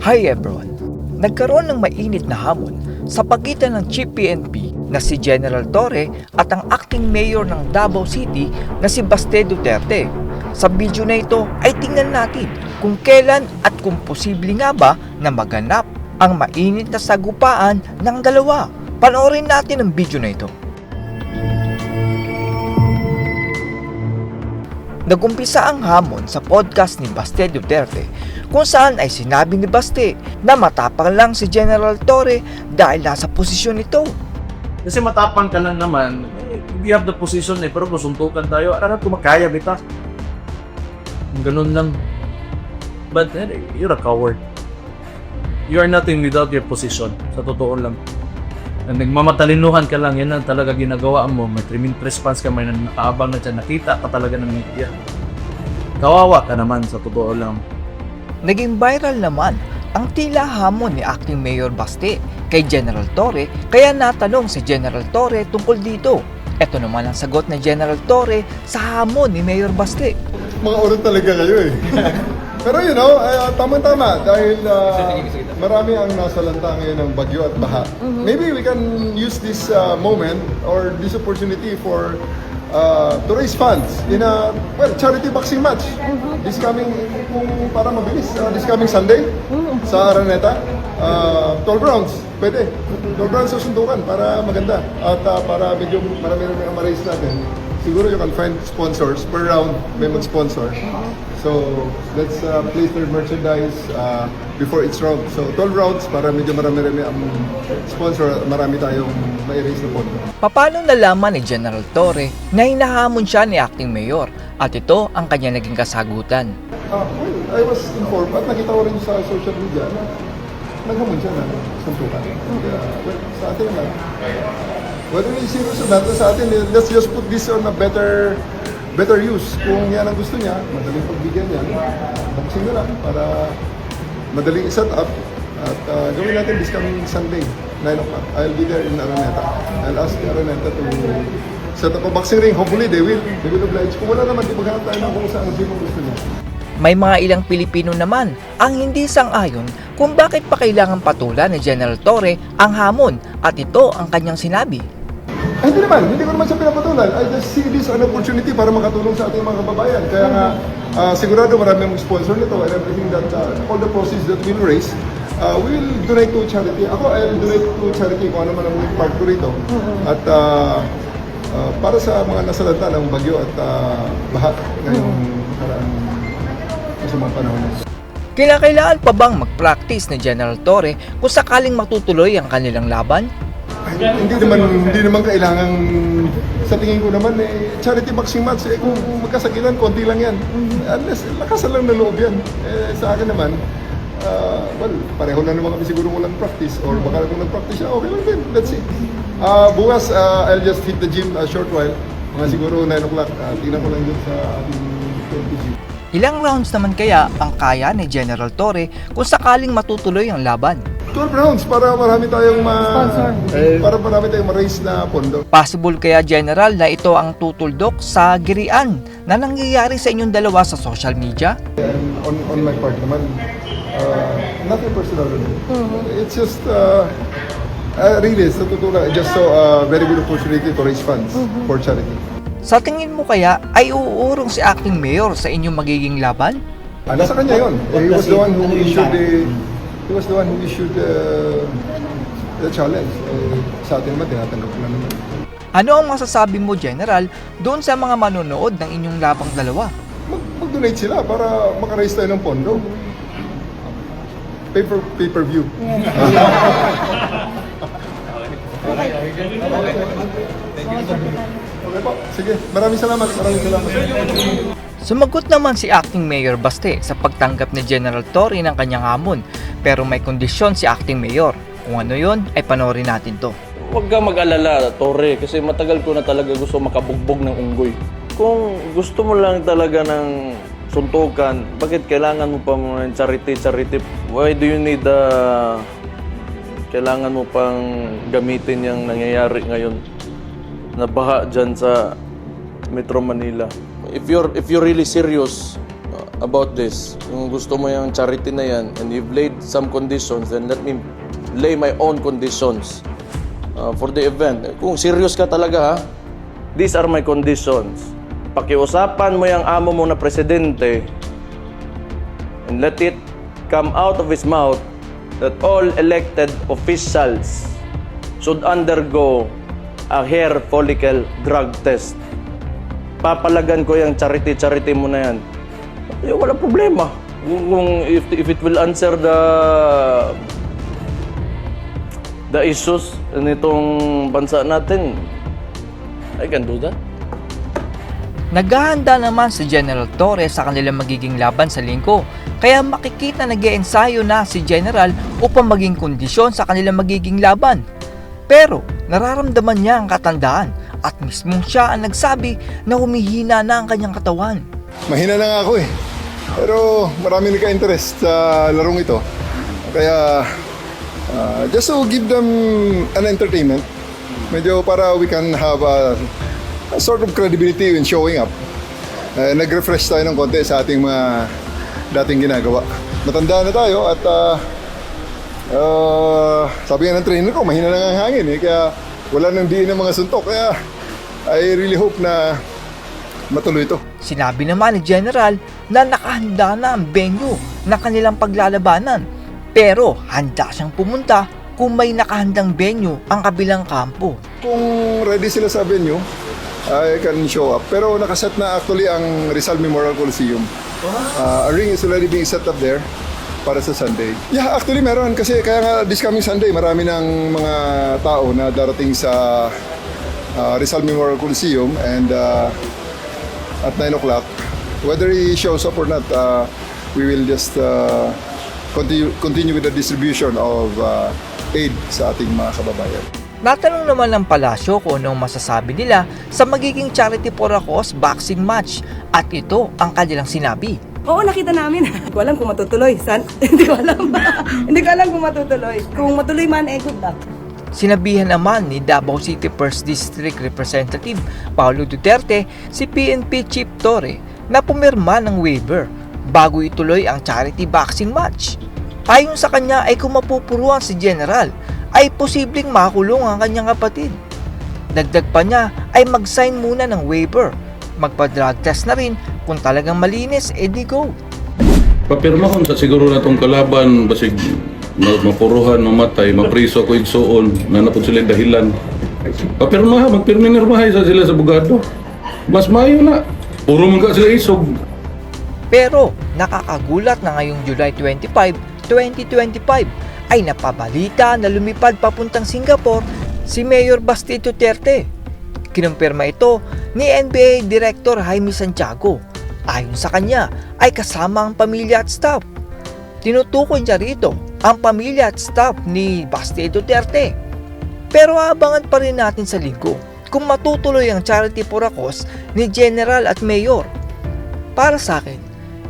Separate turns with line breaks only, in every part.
Hi everyone! Nagkaroon ng mainit na hamon sa pagitan ng Chief PNP na si General Torre at ang acting mayor ng Davao City na si Baste Duterte. Sa video na ito ay tingnan natin kung kailan at kung posible nga ba na maganap ang mainit na sagupaan ng dalawa. Panoorin natin ang video na ito. Nagumpisa ang hamon sa podcast ni Baste Duterte kung saan ay sinabi ni Baste na matapang lang si General Torre dahil nasa posisyon ito.
Kasi matapang ka lang naman, eh, we have the position eh, pero kung suntukan tayo, ano kung makaya kita. Ganun lang. But eh, you're a coward. You are nothing without your position. Sa totoo lang. And nagmamatalinuhan ka lang, yan ang talaga ginagawa mo. May trimming response ka, may nakaabang na dyan, nakita ka talaga ng media. Kawawa ka naman, sa totoo lang.
Naging viral naman ang tila hamon ni Acting Mayor Baste kay General Torre kaya natanong si General Torre tungkol dito. Ito naman ang sagot ni General Torre sa hamon ni Mayor Baste.
mga oras talaga kayo eh. Pero you know, uh, tama-tama dahil uh, marami ang nasalanta ngayon ng bagyo at baha. Maybe we can use this uh, moment or this opportunity for uh, to raise funds in a well charity boxing match. This coming kung para mabilis uh, this coming Sunday sa Araneta. Uh, 12 rounds pwede. 12 rounds sa sundukan para maganda. At uh, para medyo marami ang ma-raise natin. Siguro you can find sponsors per round may mag-sponsor so let's uh, place their merchandise uh, before each round so 12 rounds para medyo marami-rami ang sponsor at marami tayong ma-raise na pondo
Paano nalaman ni General Torre na hinahamon siya ni Acting Mayor at ito ang kanya naging kasagutan.
Ah, well, I was informed at nakita ko rin sa social media na naghamon siya na suntukan. Kaya, well, sa atin naman, whether we serious or not, sa atin, let's just put this on a better better use. Kung yan ang gusto niya, madaling pagbigyan yan, boxing na lang para madaling set up at uh, gawin natin this coming Sunday, 9 o'clock. I'll be there in Araneta. I'll ask Araneta to set up a boxing ring. Hopefully, they will. They will oblige. Kung wala naman, di maghanap tayo ng kung saan ang gusto niya.
May mga ilang Pilipino naman ang hindi sang-ayon kung bakit pa kailangan patulan ni General Torre ang hamon at ito ang kanyang sinabi.
Ay, hindi naman. Hindi ko naman siya pinapatulan. I just see this an opportunity para makatulong sa ating mga kababayan. Kaya nga, ah, sigurado marami ang sponsor nito and everything that, uh, all the proceeds that we'll raise, uh, we will donate to charity. Ako, I'll donate to charity kung ano man ang part ko rito. At ah, ah, para sa mga nasalanta ng bagyo at uh, baha ngayong nakaraang masamang panahon.
Kinakailangan pa bang mag-practice ni General Torre kung sakaling matutuloy ang kanilang laban?
Hindi naman hindi naman kailangan sa tingin ko naman eh charity boxing match eh kung magkasakitan konti lang yan. Unless lakasan lang na loob yan. Eh sa akin naman ah, well pareho na naman kami siguro walang practice or baka kung nag-practice siya okay lang din. Let's see Ah, bukas ah, I'll just hit the gym a short while. Mga siguro 9 o'clock uh, tingnan ko lang dun sa ating 20 gym.
Ilang rounds naman kaya ang kaya ni General Torre kung sakaling matutuloy ang laban?
12 rounds para marami tayong ma para marami tayong ma-raise na pondo
Possible kaya General na ito ang tutuldok sa girian na nangyayari sa inyong dalawa sa social media?
And on, on my part naman, uh, nothing personal. It's just, uh, uh, really, sa totoo lang, just so uh, very good opportunity to raise funds for charity.
Sa tingin mo kaya ay uurong si acting mayor sa inyong magiging laban?
Ah, nasa kanya yun. He was the one who issued the, he was the one who issued the, the challenge. Eh, sa atin naman, tinatanggap na naman.
Ano ang masasabi mo General doon sa mga manonood ng inyong labang dalawa?
Mag, mag-donate sila para makaraise tayo ng pondo. Pay per, pay per view. Okay po. Sige. Maraming salamat. Maraming salamat.
Sumagot naman si acting mayor Baste sa pagtanggap ni General Torre ng kanyang hamon pero may kondisyon si acting mayor. Kung ano yon ay panoorin natin to.
Huwag ka mag-alala, Torre, kasi matagal ko na talaga gusto makabugbog ng unggoy. Kung gusto mo lang talaga ng suntukan, bakit kailangan mo pa ng charity, charity? Why do you need the... Kailangan mo pang gamitin yung nangyayari ngayon na baha dyan sa Metro Manila. If you're, if you're really serious,
about this. Kung gusto mo yung charity na yan and you've laid some conditions, then let me lay my own conditions uh, for the event. Kung serious ka talaga ha, these are my conditions. Pakiusapan mo yung amo mo na presidente and let it come out of his mouth that all elected officials should undergo a hair follicle drug test. Papalagan ko yung charity-charity mo na yan. Eh, wala problema. Kung, kung if, if it will answer the the issues nitong bansa natin, I can do that.
Naghahanda naman si General Torres sa kanilang magiging laban sa linggo. Kaya makikita nag ensayo na si General upang maging kondisyon sa kanilang magiging laban. Pero nararamdaman niya ang katandaan at mismong siya ang nagsabi na humihina na ang kanyang katawan.
Mahina na nga ako eh. Pero marami nagka-interest sa larong ito. Kaya uh, just to give them an entertainment, medyo para we can have a, a sort of credibility in showing up. Uh, nag-refresh tayo ng konti sa ating mga dating ginagawa. Matanda na tayo at uh, uh, sabi nga ng trainer ko, mahina na nga ang hangin eh. Kaya wala nang diin ng mga suntok. Kaya I really hope na matuloy ito.
Sinabi naman ni General na nakahanda na ang venue na kanilang paglalabanan. Pero handa siyang pumunta kung may nakahandang venue ang kabilang kampo.
Kung ready sila sa venue, I can show up. Pero nakaset na actually ang Rizal Memorial Coliseum. Uh, a ring is already being set up there para sa Sunday. Yeah, actually meron kasi kaya nga this coming Sunday marami ng mga tao na darating sa uh, Rizal Memorial Coliseum and uh, at 9 o'clock. Whether he shows up or not, uh, we will just uh, continue, continue with the distribution of uh, aid sa ating mga kababayan.
Natanong naman ng palasyo kung anong masasabi nila sa magiging Charity for a Cause boxing match at ito ang kanilang sinabi.
Oo, nakita namin. Hindi ko alam kung matutuloy. San? Hindi ko alam. Hindi ko alam kung matutuloy. Kung matuloy man, eh, good luck.
Sinabihan naman ni Davao City 1st District Representative Paulo Duterte si PNP Chief Torre na pumirma ng waiver bago ituloy ang charity boxing match. Ayon sa kanya ay kung mapupuruan si General ay posibleng makulong ang kanyang kapatid. Dagdag pa niya ay mag-sign muna ng waiver, magpa-drug test na rin kung talagang malinis edi go.
Papirma ko sa siguro na itong kalaban, basig ma- mapuruhan, mamatay, mapriso ko igsuon, na napod sila dahilan. Papirma ha, magpirmi nirmahay sa sila sa bugado. Mas mayo na. Puro ka sila isog.
Pero nakakagulat na ngayong July 25, 2025 ay napabalita na lumipad papuntang Singapore si Mayor Basti Duterte. Kinumpirma ito ni NBA Director Jaime Santiago. Ayon sa kanya ay kasama ang pamilya at staff. Tinutukoy niya rito ang pamilya at staff ni Basti Duterte. Pero abangan pa rin natin sa linggo kung matutuloy ang charity for a cause ni General at Mayor. Para sa akin,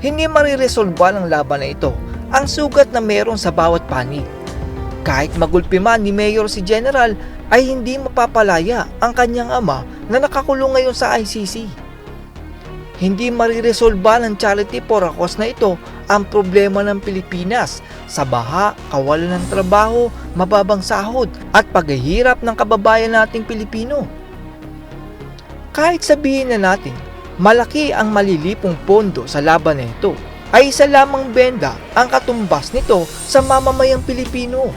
hindi mariresolba ng laban na ito ang sugat na meron sa bawat panig. Kahit magulpi man ni Mayor si General ay hindi mapapalaya ang kanyang ama na nakakulong ngayon sa ICC. Hindi mariresolba ng charity for a cause na ito ang problema ng Pilipinas sa baha, kawalan ng trabaho, mababang sahod at paghihirap ng kababayan nating Pilipino. Kahit sabihin na natin, malaki ang malilipong pondo sa laban na ito, ay isa lamang benda ang katumbas nito sa mamamayang Pilipino.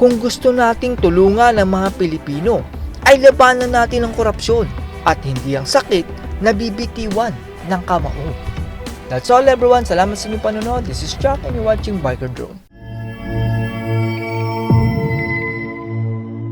Kung gusto nating tulungan ang mga Pilipino, ay labanan natin ang korupsyon at hindi ang sakit na bibitiwan ng kamao. That's all everyone. Salamat sa inyong panonood. This is Chuck and you're watching Biker Drone.